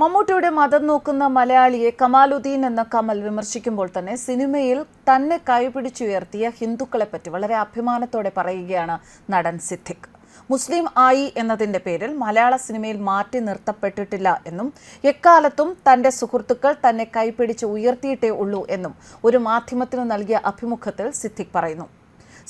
മമ്മൂട്ടിയുടെ മതം നോക്കുന്ന മലയാളിയെ കമാലുദ്ദീൻ എന്ന കമൽ വിമർശിക്കുമ്പോൾ തന്നെ സിനിമയിൽ തന്നെ കൈപിടിച്ചുയർത്തിയ ഹിന്ദുക്കളെപ്പറ്റി വളരെ അഭിമാനത്തോടെ പറയുകയാണ് നടൻ സിദ്ദിഖ്. മുസ്ലിം ആയി എന്നതിന്റെ പേരിൽ മലയാള സിനിമയിൽ മാറ്റി നിർത്തപ്പെട്ടിട്ടില്ല എന്നും എക്കാലത്തും തന്റെ സുഹൃത്തുക്കൾ തന്നെ കൈപിടിച്ച് ഉയർത്തിയിട്ടേ ഉള്ളൂ എന്നും ഒരു മാധ്യമത്തിന് നൽകിയ അഭിമുഖത്തിൽ സിദ്ദിഖ് പറയുന്നു.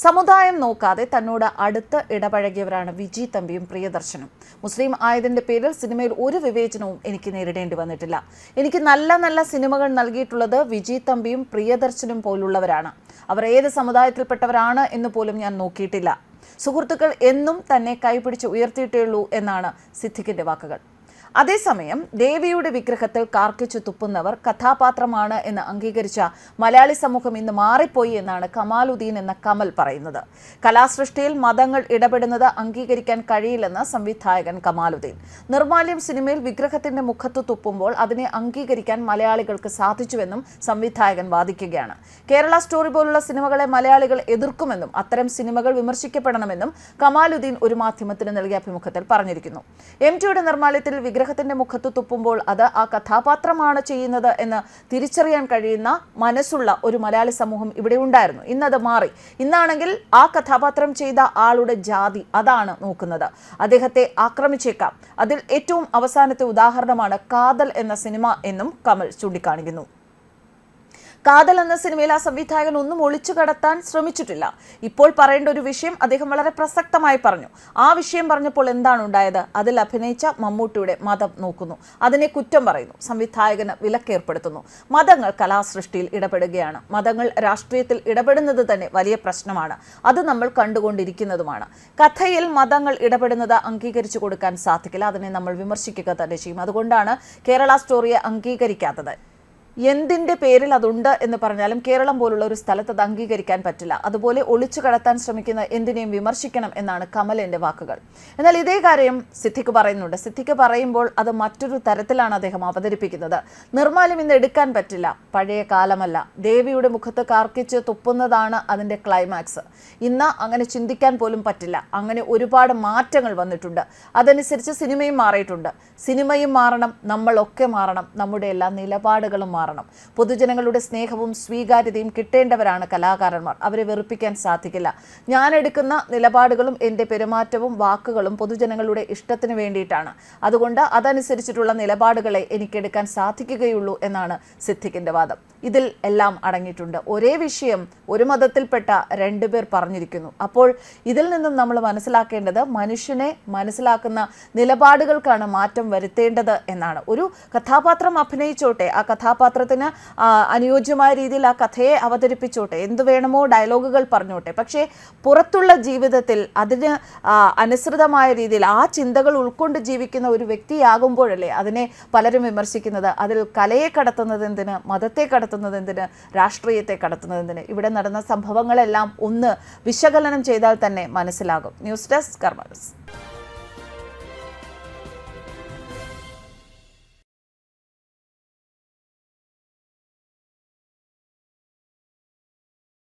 സമുദായം നോക്കാതെ തന്നോട് അടുത്ത് ഇടപഴകിയവരാണ് വിജി തമ്പിയും പ്രിയദർശനും. മുസ്ലിം ആയതിന്റെ പേരിൽ സിനിമയിൽ ഒരു വിവേചനവും എനിക്ക് നേരിടേണ്ടി വന്നിട്ടില്ല. എനിക്ക് നല്ല നല്ല സിനിമകൾ നൽകിയിട്ടുള്ളത് വിജി തമ്പിയും പ്രിയദർശനും പോലുള്ളവരാണ്. അവർ ഏത് സമുദായത്തിൽപ്പെട്ടവരാണ് എന്ന് പോലും ഞാൻ നോക്കിയിട്ടില്ല. സുഹൃത്തുക്കൾ എന്നും തന്നെ കൈപിടിച്ച് ഉയർത്തിയിട്ടേ ഉള്ളൂ എന്നാണ് സിദ്ദിഖിന്റെ വാക്കുകൾ. അതേസമയം ദേവിയുടെ വിഗ്രഹത്തിൽ കാർക്കിച്ചു തുപ്പുന്നവർ കഥാപാത്രമാണ് എന്ന് അംഗീകരിച്ച മലയാളി സമൂഹം ഇന്ന് മാറിപ്പോയി എന്നാണ് കമാലുദ്ദീൻ എന്ന കമൽ പറയുന്നത്. കലാസൃഷ്ടിയിൽ മതങ്ങൾ ഇടപെടുന്നത് അംഗീകരിക്കാൻ കഴിയില്ലെന്ന് സംവിധായകൻ കമാലുദ്ദീൻ. നിർമാല്യം സിനിമയിൽ വിഗ്രഹത്തിന്റെ മുഖത്ത് തുപ്പുമ്പോൾ അതിനെ അംഗീകരിക്കാൻ മലയാളികൾക്ക് സാധിച്ചുവെന്നും സംവിധായകൻ വാദിക്കുകയാണ്. കേരള സ്റ്റോറി പോലുള്ള സിനിമകളെ മലയാളികൾ എതിർക്കുമെന്നും അത്തരം സിനിമകൾ വിമർശിക്കപ്പെടണമെന്നും കമാലുദ്ദീൻ ഒരു മാധ്യമത്തിന് നൽകിയ അഭിമുഖത്തിൽ പറഞ്ഞിരിക്കുന്നു. എം ടിയുടെ നിർമ്മാല്യത്തിൽ വിഗ്രഹത്തിന്റെ മുഖത്ത് തുപ്പുമ്പോൾ അത് ആ കഥാപാത്രമാണ് ചെയ്യുന്നത് എന്ന് തിരിച്ചറിയാൻ കഴിയുന്ന മനസ്സുള്ള ഒരു മലയാളി സമൂഹം ഇവിടെ ഉണ്ടായിരുന്നു. ഇന്നത് മാറി. ഇന്നാണെങ്കിൽ ആ കഥാപാത്രം ചെയ്ത ആളുടെ ജാതി അതാണ് നോക്കുന്നത്. അദ്ദേഹത്തെ ആക്രമിച്ചേക്കാം. അതിൽ ഏറ്റവും അവസാനത്തെ ഉദാഹരണമാണ് കാതൽ എന്ന സിനിമ എന്നും കമൽ ചൂണ്ടിക്കാണിക്കുന്നു. കാതൽ എന്ന സിനിമയിൽ ആ സംവിധായകൻ ഒന്നും ഒളിച്ചു കടത്താൻ ശ്രമിച്ചിട്ടില്ല. ഇപ്പോൾ പറയേണ്ട ഒരു വിഷയം അദ്ദേഹം വളരെ പ്രസക്തമായി പറഞ്ഞു. ആ വിഷയം പറഞ്ഞപ്പോൾ എന്താണ് ഉണ്ടായത്? അതിൽ അഭിനയിച്ച മമ്മൂട്ടിയുടെ മതം നോക്കുന്നു. അതിനെ കുറ്റം പറയുന്നു. സംവിധായകന് വിലക്കേർപ്പെടുത്തുന്നു മതങ്ങൾ കലാസൃഷ്ടിയിൽ ഇടപെടുകയാണ്. മതങ്ങൾ രാഷ്ട്രീയത്തിൽ ഇടപെടുന്നത് തന്നെ വലിയ പ്രശ്നമാണ്. അത് നമ്മൾ കണ്ടുകൊണ്ടിരിക്കുന്നതുമാണ്. കഥയിൽ മതങ്ങൾ ഇടപെടുന്നത് അംഗീകരിച്ചു കൊടുക്കാൻ സാധിക്കില്ല. അതിനെ നമ്മൾ വിമർശിക്കുക തന്നെ ചെയ്യും. അതുകൊണ്ടാണ് കേരള സ്റ്റോറിയെ അംഗീകരിക്കാത്തത്. എന്തിന്റെ പേരിൽ അതുണ്ട് എന്ന് പറഞ്ഞാലും കേരളം പോലുള്ള ഒരു സ്ഥലത്ത് അത് അംഗീകരിക്കാൻ പറ്റില്ല. അതുപോലെ ഒളിച്ചു കടത്താൻ ശ്രമിക്കുന്ന എന്തിനേയും വിമർശിക്കണം എന്നാണ് കമലിന്റെ വാക്കുകൾ. എന്നാൽ ഇതേ കാര്യം സിദ്ധിക്ക് പറയുന്നുണ്ട്. സിദ്ധിക്ക് പറയുമ്പോൾ അത് മറ്റൊരു തരത്തിലാണ് അദ്ദേഹം അവതരിപ്പിക്കുന്നത്. നിർമ്മാല്യം ഇന്ന് എടുക്കാൻ പറ്റില്ല. പഴയ കാലമല്ല. ദേവിയുടെ മുഖത്ത് കാർക്കിച്ച് തുപ്പുന്നതാണ് അതിന്റെ ക്ലൈമാക്സ്. ഇന്ന് അങ്ങനെ ചിന്തിക്കാൻ പോലും പറ്റില്ല. അങ്ങനെ ഒരുപാട് മാറ്റങ്ങൾ വന്നിട്ടുണ്ട്. അതനുസരിച്ച് സിനിമയും മാറിയിട്ടുണ്ട്. സിനിമയും മാറണം നമ്മളൊക്കെ മാറണം. നമ്മുടെ എല്ലാ നിലപാടുകളും മാറണം. പൊതുജനങ്ങളുടെ സ്നേഹവും സ്വീകാര്യതയും കിട്ടേണ്ടവരാണ് കലാകാരന്മാർ. അവരെ വെറുപ്പിക്കാൻ സാധിക്കില്ല. ഞാൻ എടുക്കുന്ന നിലപാടുകളും എന്റെ പെരുമാറ്റവും വാക്കുകളും പൊതുജനങ്ങളുടെ ഇഷ്ടത്തിന് വേണ്ടിയിട്ടാണ്. അതുകൊണ്ട് അതനുസരിച്ചിട്ടുള്ള നിലപാടുകളെ എനിക്കെടുക്കാൻ സാധിക്കുകയുള്ളൂ എന്നാണ് സിദ്ദിഖിന്റെ വാദം. ഇതിൽ എല്ലാം അടങ്ങിയിട്ടുണ്ട്. ഒരേ വിഷയം ഒരു മതത്തിൽപ്പെട്ട രണ്ടുപേർ പറഞ്ഞിരിക്കുന്നു. അപ്പോൾ ഇതിൽ നിന്നും നമ്മൾ മനസ്സിലാക്കേണ്ടത് മനുഷ്യനെ മനസ്സിലാക്കുന്ന നിലപാടുകൾക്കാണ് മാറ്റം വരുത്തേണ്ടത് എന്നാണ്. ഒരു കഥാപാത്രം അഭിനയിച്ചോട്ടെ ആ കഥാപാത്രത്തിന് അനുയോജ്യമായ രീതിയിൽ ആ കഥയെ അവതരിപ്പിച്ചോട്ടെ എന്തു വേണമോ ഡയലോഗുകൾ പറഞ്ഞോട്ടെ പക്ഷേ പുറത്തുള്ള ജീവിതത്തിൽ അതിന് അനുസൃതമായ രീതിയിൽ ആ ചിന്തകൾ ഉൾക്കൊണ്ട് ജീവിക്കുന്ന ഒരു വ്യക്തിയാകുമ്പോഴല്ലേ അതിനെ പലരും വിമർശിക്കുന്നത്. അതിൽ കലയെ കടത്തുന്നത് എന്തിന്? മതത്തെ കടത്തുന്നത് എന്തിന്? രാഷ്ട്രീയത്തെ കടത്തുന്നത് എന്തിന്? ഇവിടെ നടന്ന സംഭവങ്ങളെല്ലാം ഒന്ന് വിശകലനം ചെയ്താൽ തന്നെ മനസ്സിലാകും. News desk കർമ്മസ്